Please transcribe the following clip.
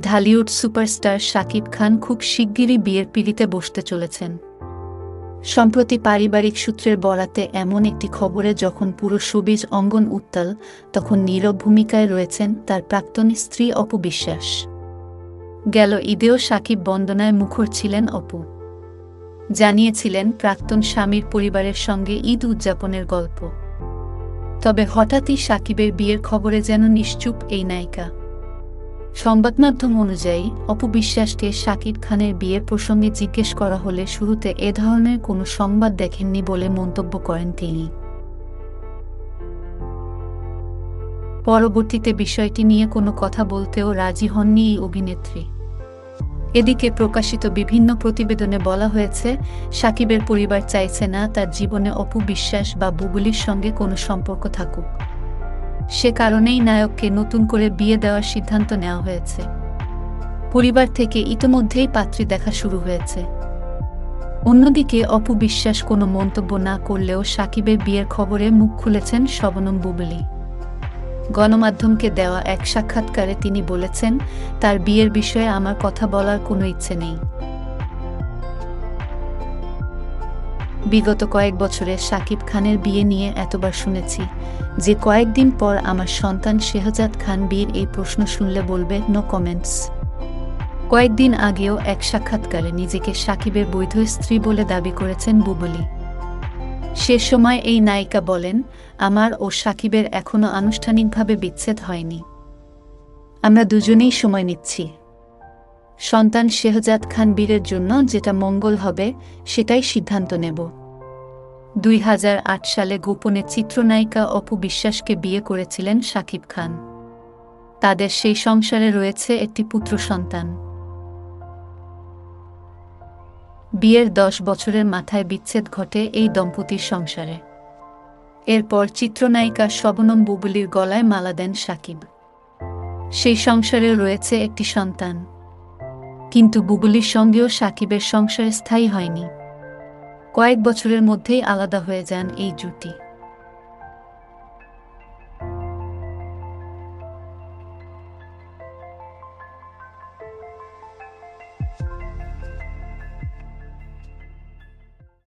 Dhallywood superstar Shakib Khan খুব শিগগিরই বিয়ের পিড়িতে বসতে চলেছেন। সম্প্রতি পারিবারিক সূত্রের বরাতে এমন একটি খবরে যখন পুরো সবিজ অঙ্গন উত্তাল, তখন নীরব ভূমিকায় রয়েছেন তার প্রাক্তন স্ত্রী অপু বিশ্বাস। গেল ঈদেও সাকিব বন্দনায় মুখর ছিলেন অপু। জানিয়েছিলেন প্রাক্তন স্বামীর পরিবারের সঙ্গে ঈদ উদযাপনের গল্প। তবে হঠাৎই সাকিবের বিয়ের খবরে যেন নিশ্চুপ এই নায়িকা। সংবাদ মাধ্যম অনুযায়ী অপু বিশ্বাসকে শাকিব খানের বিয়ের প্রসঙ্গে জিজ্ঞেস করা হলে শুরুতে এ ধরনের কোনো সংবাদ দেখেননি বলে মন্তব্য করেন তিনি। পরবর্তীতে বিষয়টি নিয়ে কোনো কথা বলতেও রাজি হননি এই অভিনেত্রী। এদিকে প্রকাশিত বিভিন্ন প্রতিবেদনে বলা হয়েছে সাকিবের পরিবার চাইছে না তার জীবনে অপু বিশ্বাস বা বুবুলির সঙ্গে কোনো সম্পর্ক থাকুক। সে কারণেই নায়ককে নতুন করে বিয়ে দেওয়ার সিদ্ধান্ত নেওয়া হয়েছে। পরিবার থেকে ইতোমধ্যেই পাত্রী দেখা শুরু হয়েছে। অন্যদিকে অপু বিশ্বাস কোনো মন্তব্য না করলেও সাকিবের বিয়ের খবরে মুখ খুলেছেন শবনম বুবলি। গণমাধ্যমকে দেওয়া এক সাক্ষাৎকারে তিনি বলেছেন, তার বিয়ের বিষয়ে আমার কথা বলার কোনো ইচ্ছে নেই। বিগত কয়েক বছরে সাকিব খানের বিয়ে নিয়ে এতবার শুনেছি যে কয়েকদিন পর আমার সন্তান শেহজাদ খান বিয়ের এই প্রশ্ন শুনলে বলবে নো কমেন্টস কয়েকদিন আগেও এক সাক্ষাৎকারে নিজেকে সাকিবের বৈধ স্ত্রী বলে দাবি করেছেন বুবলি। সে সময় এই নায়িকা বলেন, আমার ও সাকিবের এখনও আনুষ্ঠানিকভাবে বিচ্ছেদ হয়নি। আমরা দুজনেই সময় নিচ্ছি। সন্তান শেহজাদ খান বীরের জন্য যেটা মঙ্গল হবে, সেটাই সিদ্ধান্ত নেব। দুই হাজার আট সালে গোপনে চিত্রনায়িকা অপু বিশ্বাসকে বিয়ে করেছিলেন শাকিব খান। তাদের সেই সংসারে রয়েছে একটি পুত্র সন্তান। বিয়ের দশ বছরের মাথায় বিচ্ছেদ ঘটে এই দম্পতির সংসারে। এরপর চিত্রনায়িকা শবনম বুবলির গলায় মালা দেন সাকিব। সেই সংসারে রয়েছে একটি সন্তান। কিন্তু বুবলির সঙ্গেও সাকিবের সংসার স্থায়ী হয়নি। কয়েক বছরের মধ্যেই আলাদা হয়ে যান এই জুটি।